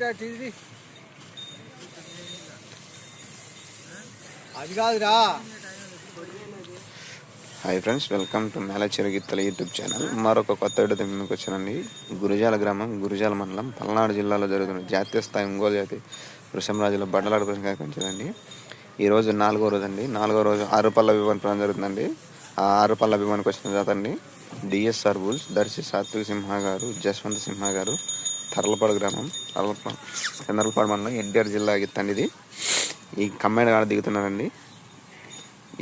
పెట్టా అది కాదురా. Hi friends welcome to Melacheru Geetala YouTube channel మరొక కొత్త వీడియోతో ముందుకు వచ్చానండి. గురుజాల గ్రామం గురుజాల మండలం పల్నాడు జిల్లాలో జరుగుతున్న జాతీయ స్థాయి ఒంగోలు జాతి వృషంరాజుల బండలాడ కోసం కార్యక్రమించదండి ఈరోజు నాలుగో రోజు అండి. నాలుగో రోజు ఆరు పల్ల అభిమాన ప్రాణం జరుగుతుందండి. ఆ ఆరు పల్ల అభిమానికి వచ్చిన జాత అండి డిఎస్ఆర్ బుల్స్ దర్శి సాత్విక సింహ గారు జస్వంత్ సింహ గారు తర్లపాడు గ్రామం. తర్లపాడు చంద్రలపాడు మండలం ఎన్టీఆర్ జిల్లా గిత్తండి ఇది ఈ కమ్మాయిన కాడ దిగుతున్నానండి.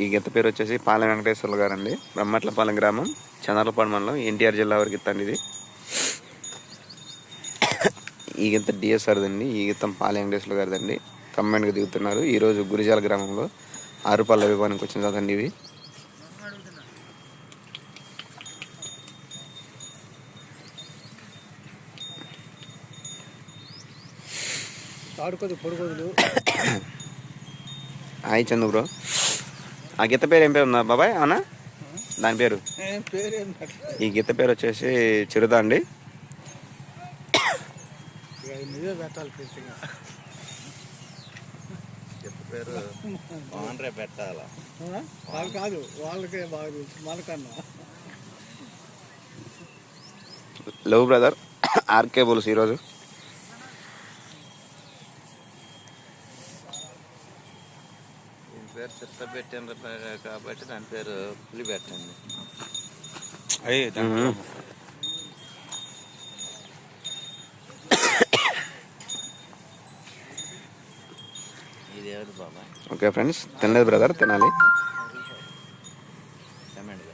ఈ గిత్త పేరు వచ్చేసి పాలెం వెంకటేశ్వర్లు గారు అండి బ్రహ్మట్లపాలెం గ్రామం చంద్రలపాడు మండలం ఎన్టీఆర్ జిల్లా వరకు ఇత్తండి ఇది ఈ గిత్త డిఎస్ఆర్దండి ఈ గీతం పాలెం వెంకటేశ్వర్లు గారిదండి. అండి దిగుతున్నారు. ఈరోజు గురిజాల గ్రామంలో ఆరుపల్ల విభాగానికి వచ్చిన కదండి ఇవి తాడుకోదు హాయ్ చందు బ్రో. ఆ గీత పేరు ఏం పేరు ఉందా? బాబాయ్ అవునా దాని పేరు? పేరేం ఈ గీత పేరు వచ్చేసి చిరుత అండి. పేరు పెట్టాలా? వాళ్ళు కాదు వాళ్ళకే బాగా తెలుసు మనకన్నా. లవ్ బ్రదర్ ఆర్కే బుల్స్ ఈరోజు దీని పేరు చిత్త పెట్టిండ్రు కాబట్టి దాని పేరు పులి పెట్టండి మ్మ్. ఇది ఎవరు బాబా ఓకే ఫ్రెండ్స్ తినలేదు బ్రదర్ తినాలి. కమెంట్